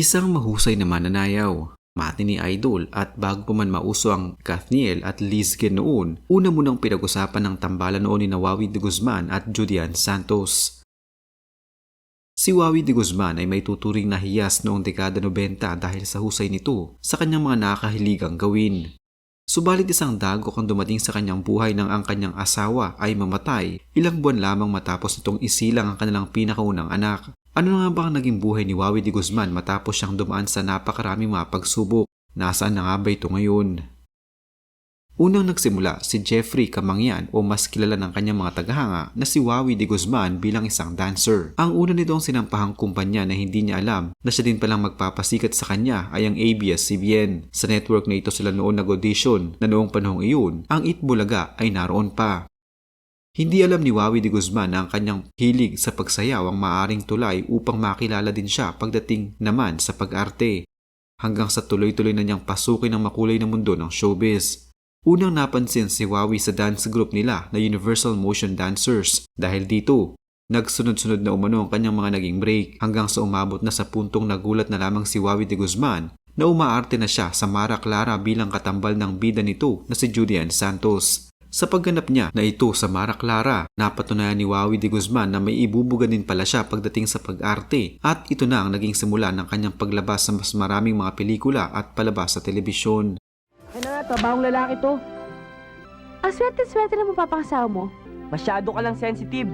Isang mahusay na mananayaw, matini idol at bago pa man mauso ang Kathniel at Lizgen noon, una munang pinag-usapan ng tambalan noon ni Nawawi de Guzman at Julian Santos. Si Wawi de Guzman ay may tuturing na hiyas noong dekada 90 dahil sa husay nito sa kanyang mga nakahiligang gawin. Subalit isang dagok ang dumating sa kanyang buhay nang ang kanyang asawa ay mamatay ilang buwan lamang matapos nitong isilang ang kanilang pinakaunang anak. Ano nga ba ang naging buhay ni Wawi de Guzman matapos siyang dumaan sa napakaraming mga pagsubok? Nasaan na nga ba ito ngayon? Unang nagsimula si Jeffrey Kamangyan o mas kilala ng kanyang mga tagahanga na si Wawi de Guzman bilang isang dancer. Ang una nitong sinampahang kumpanya na hindi niya alam na siya din palang magpapasikat sa kanya ay ang ABS-CBN. Sa network na ito sila noon nag-audition na noong panahong iyon, ang Itbulaga ay naroon pa. Hindi alam ni Wawi de Guzman na ang kanyang hilig sa pagsayaw ang maaring tulay upang makilala din siya pagdating naman sa pag-arte. Hanggang sa tuloy-tuloy na niyang pasukin ang makulay na mundo ng showbiz. Unang napansin si Wawi sa dance group nila na Universal Motion Dancers dahil dito, nagsunod-sunod na umano ang kanyang mga naging break hanggang sa umabot na sa puntong nagulat na lamang si Wawi de Guzman na umaarte na siya sa Mara Clara bilang katambal ng bida nito na si Julian Santos. Sa pagganap niya na ito sa Mara Clara, napatunayan ni Wawi de Guzman na may ibubuga din pala siya pagdating sa pag-arte at ito na ang naging simula ng kanyang paglabas sa mas maraming mga pelikula at palabas sa telebisyon. Ano nga, trabahong lalaki to. Ang swerte-swerte na mapapangasawa mo. Masyado ka lang sensitive.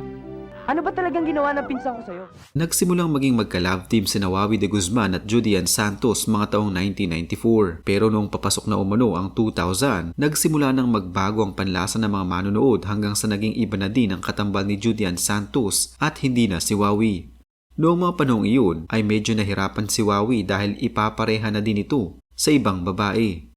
Ano ba talagang ginawa ng pinsan ko sa'yo? Nagsimulang maging magka-love team si Nawawi de Guzman at Julian Santos mga taong 1994. Pero noong papasok na umano ang 2000, nagsimula nang magbago ang panlasa ng mga manonood hanggang sa naging iba na din ang katambal ni Julian Santos at hindi na si Wawi. Noong mga panahong iyon ay medyo nahirapan si Wawi dahil ipapareha na din ito sa ibang babae.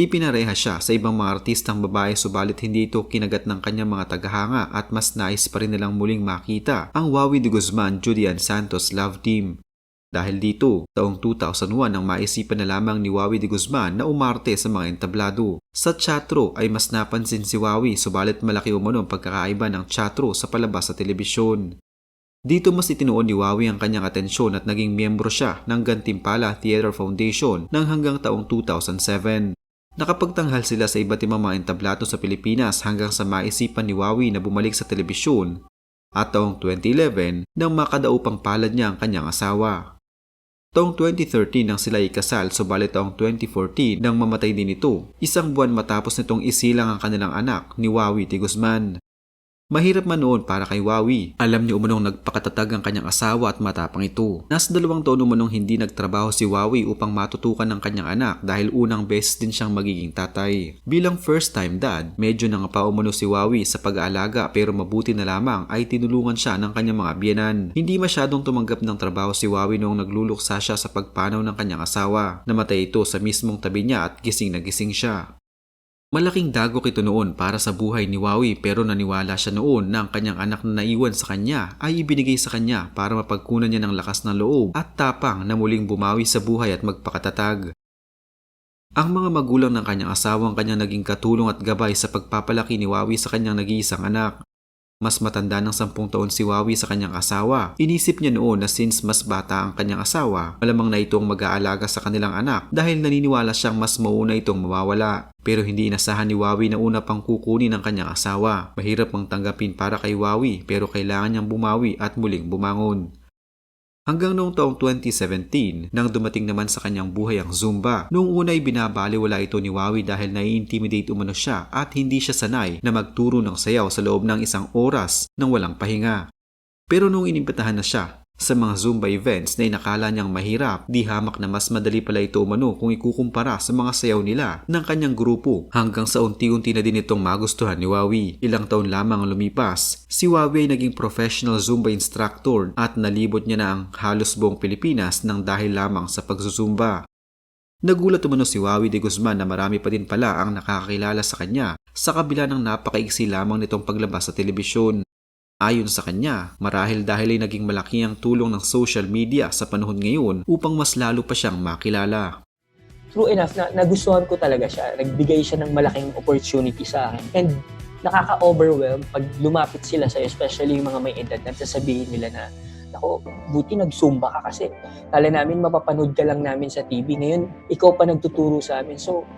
Ipinareha siya sa ibang mga artistang babae subalit hindi ito kinagat ng kanyang mga tagahanga at mas nais pa rin nilang muling makita ang Wawi de Guzman Julian Santos love team. Dahil dito, taong 2001 nang maisipan na lamang ni Wawi de Guzman na umarte sa mga entablado. Sa teatro ay mas napansin si Wawi subalit malaki umano ang pagkakaiba ng teatro sa palabas sa telebisyon. Dito mas itinuon ni Wawi ang kanyang atensyon at naging miyembro siya ng Gantimpala Theater Foundation ng hanggang taong 2007. Nakapagtanghal sila sa iba't ibang mga entablato sa Pilipinas hanggang sa maisipan ni Wawi na bumalik sa telebisyon at taong 2011 nang makadaupang palad niya ang kanyang asawa. Taong 2013 nang sila ikasal subalit taong 2014 nang mamatay din ito, isang buwan matapos nitong isilang ang kanilang anak ni Wawi de Guzman. Mahirap man noon para kay Wawi. Alam niyo umanong nagpakatatag ang kanyang asawa at matapang ito. Nasa dalawang taon umanong hindi nagtrabaho si Wawi upang matutukan ng kanyang anak dahil unang beses din siyang magiging tatay. Bilang first time dad, medyo nangapa umano si Wawi sa pag-aalaga pero mabuti na lamang ay tinulungan siya ng kanyang mga biyanan. Hindi masyadong tumanggap ng trabaho si Wawi noong nagluluksa siya sa pagpanaw ng kanyang asawa. Namatay ito sa mismong tabi niya at gising na gising siya. Malaking dagok ito noon para sa buhay ni Wawi pero naniwala siya noon na ang kanyang anak na naiwan sa kanya ay ibinigay sa kanya para mapagkunan niya ng lakas ng loob at tapang na muling bumawi sa buhay at magpakatatag. Ang mga magulang ng kanyang asawang kanyang naging katulong at gabay sa pagpapalaki ni Wawi sa kanyang nag-iisang anak. Mas matanda ng sampung taon si Wawi sa kanyang asawa. Inisip niya noon na since mas bata ang kanyang asawa, malamang na itong mag-aalaga sa kanilang anak dahil naniniwala siyang mas mauna itong mawawala. Pero hindi inasahan ni Wawi na una pang kukunin ng kanyang asawa. Mahirap mang tanggapin para kay Wawi pero kailangan niyang bumawi at muling bumangon. Hanggang noong taong 2017 nang dumating naman sa kanyang buhay ang Zumba. Noong una ay binabaliwala ito ni Wawi dahil nai-intimidate umano siya at hindi siya sanay na magturo ng sayaw sa loob ng isang oras nang walang pahinga. Pero noong inimbitahan na siya sa mga Zumba events na inakala niyang mahirap, di hamak na mas madali pala ito umano kung ikukumpara sa mga sayaw nila ng kanyang grupo hanggang sa unti-unti na din itong magustuhan ni Wawi. Ilang taon lamang ang lumipas, si Wawi ay naging professional Zumba instructor at nalibot niya na ang halos buong Pilipinas ng dahil lamang sa pagzuzumba. Nagulat umano si Wawi de Guzman na marami pa din pala ang nakakakilala sa kanya sa kabila ng napakaiksi lamang nitong paglabas sa telebisyon. Ayon sa kanya, marahil dahil ay naging malaki ang tulong ng social media sa panahon ngayon upang mas lalo pa siyang makilala. True enough, na, nagustuhan ko talaga siya. Nagbigay siya ng malaking opportunity sa akin. And nakaka-overwhelm pag lumapit sila sa'yo, especially yung mga may edad, na sasabihin nila na Ako, buti nag-zumba ka kasi. Kala namin mapapanood ka lang namin sa TV. Ngayon, ikaw pa nagtuturo sa amin. So,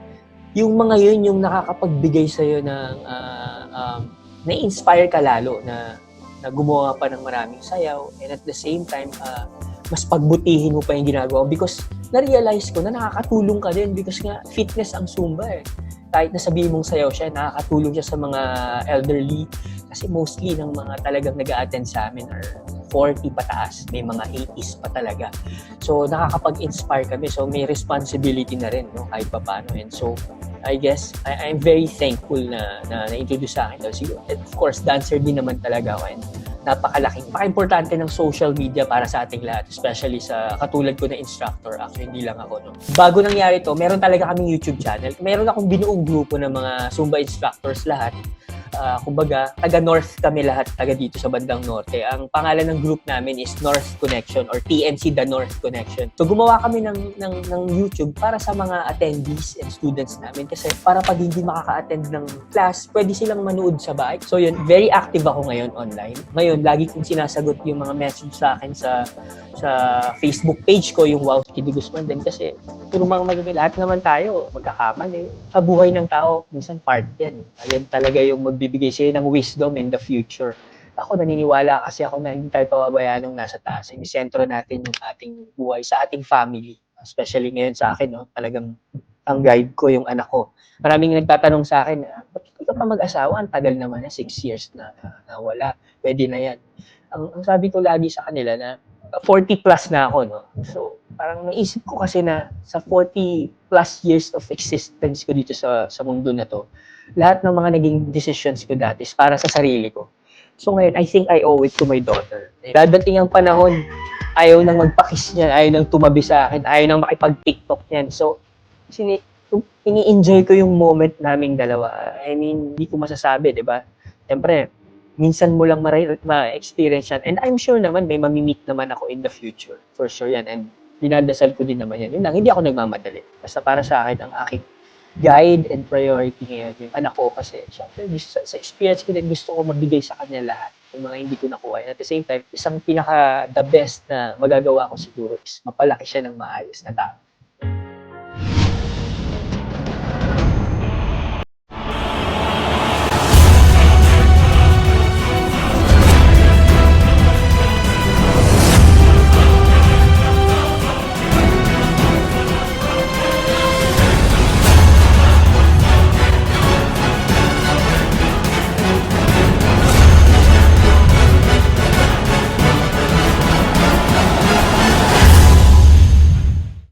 yung mga yun yung nakakapagbigay sa'yo ng ah, um, na-inspire ka lalo na, na gumawa pa ng maraming sayaw and at the same time, ah, mas pagbutihin mo pa yung ginagawa mo because na-realize ko na nakakatulong ka din because nga fitness ang Zumba eh. Kahit na sabihin mong sayaw siya, nakakatulong siya sa mga elderly kasi mostly ng mga talagang nag attend sa amin are 40 pataas, may mga 80s pa talaga. So nakakapag-inspire kami, so may responsibility na rin no, kahit paano. And so I guess I, I'm very thankful na, na na-introduce sa akin. and of course, dancer din naman talaga ako. And napakalaking, napaka-importante ng social media para sa ating lahat, especially sa katulad ko na instructor. Actually, hindi lang ako. No? Bago nangyari to, meron talaga kaming YouTube channel. Meron akong binuong grupo ng mga Zumba instructors lahat. Ah, kumbaga, taga-North kami lahat, taga dito sa bandang Norte. Ang pangalan ng group namin is North Connection or TNC The North Connection. So gumawa kami ng, ng, ng YouTube para sa mga attendees and students namin kasi para pag hindi makaka-attend ng class, pwede silang manood sa bahay. So yun, very active ako ngayon online. Ngayon, lagi kong sinasagot yung mga message sa akin sa sa Facebook page ko, yung Wow Kid Guzman din kasi puro mga magagaling. Lahat naman tayo, magkakamali. Sa buhay ng tao, minsan part yan. Yan talaga yung magbibigay sa'yo ng wisdom in the future. Ako naniniwala kasi ako na hindi tayo pababayaan ng nasa taas. Yung sentro natin yung ating buhay sa ating family. Especially ngayon sa akin, no? talagang ang guide ko yung anak ko. Maraming nagtatanong sa akin, "Ah, ba't ka pa mag-asawa? Ang tagal naman na, six years na, na, na wala. Pwede na yan. Ang, ang sabi ko lagi sa kanila na 40 plus na ako, no? So, parang naisip ko kasi na sa 40 plus years of existence ko dito sa, sa mundo na to, lahat ng mga naging decisions ko dati para sa sarili ko. So ngayon, I think I owe it to my daughter. Dadating ang panahon, ayaw nang magpakis niyan, ayaw nang tumabi sa akin, ayaw nang makipag-tiktok niyan. So, sini ini-enjoy ko yung moment naming dalawa. I mean, hindi ko masasabi, di ba? Siyempre, minsan mo lang ma-experience yan. And I'm sure naman may mamimit naman ako in the future. For sure yan. And dinadasal ko din naman yan. Yun lang, hindi ako nagmamadali. Basta para sa akin, ang aking guide and priority ngayon, yung anak ko kasi, syempre, sa, sa experience ko din, gusto ko magbigay sa kanya lahat yung mga hindi ko nakuha. And at the same time, isang pinaka the best na magagawa ko siguro is mapalaki siya ng maayos na tao.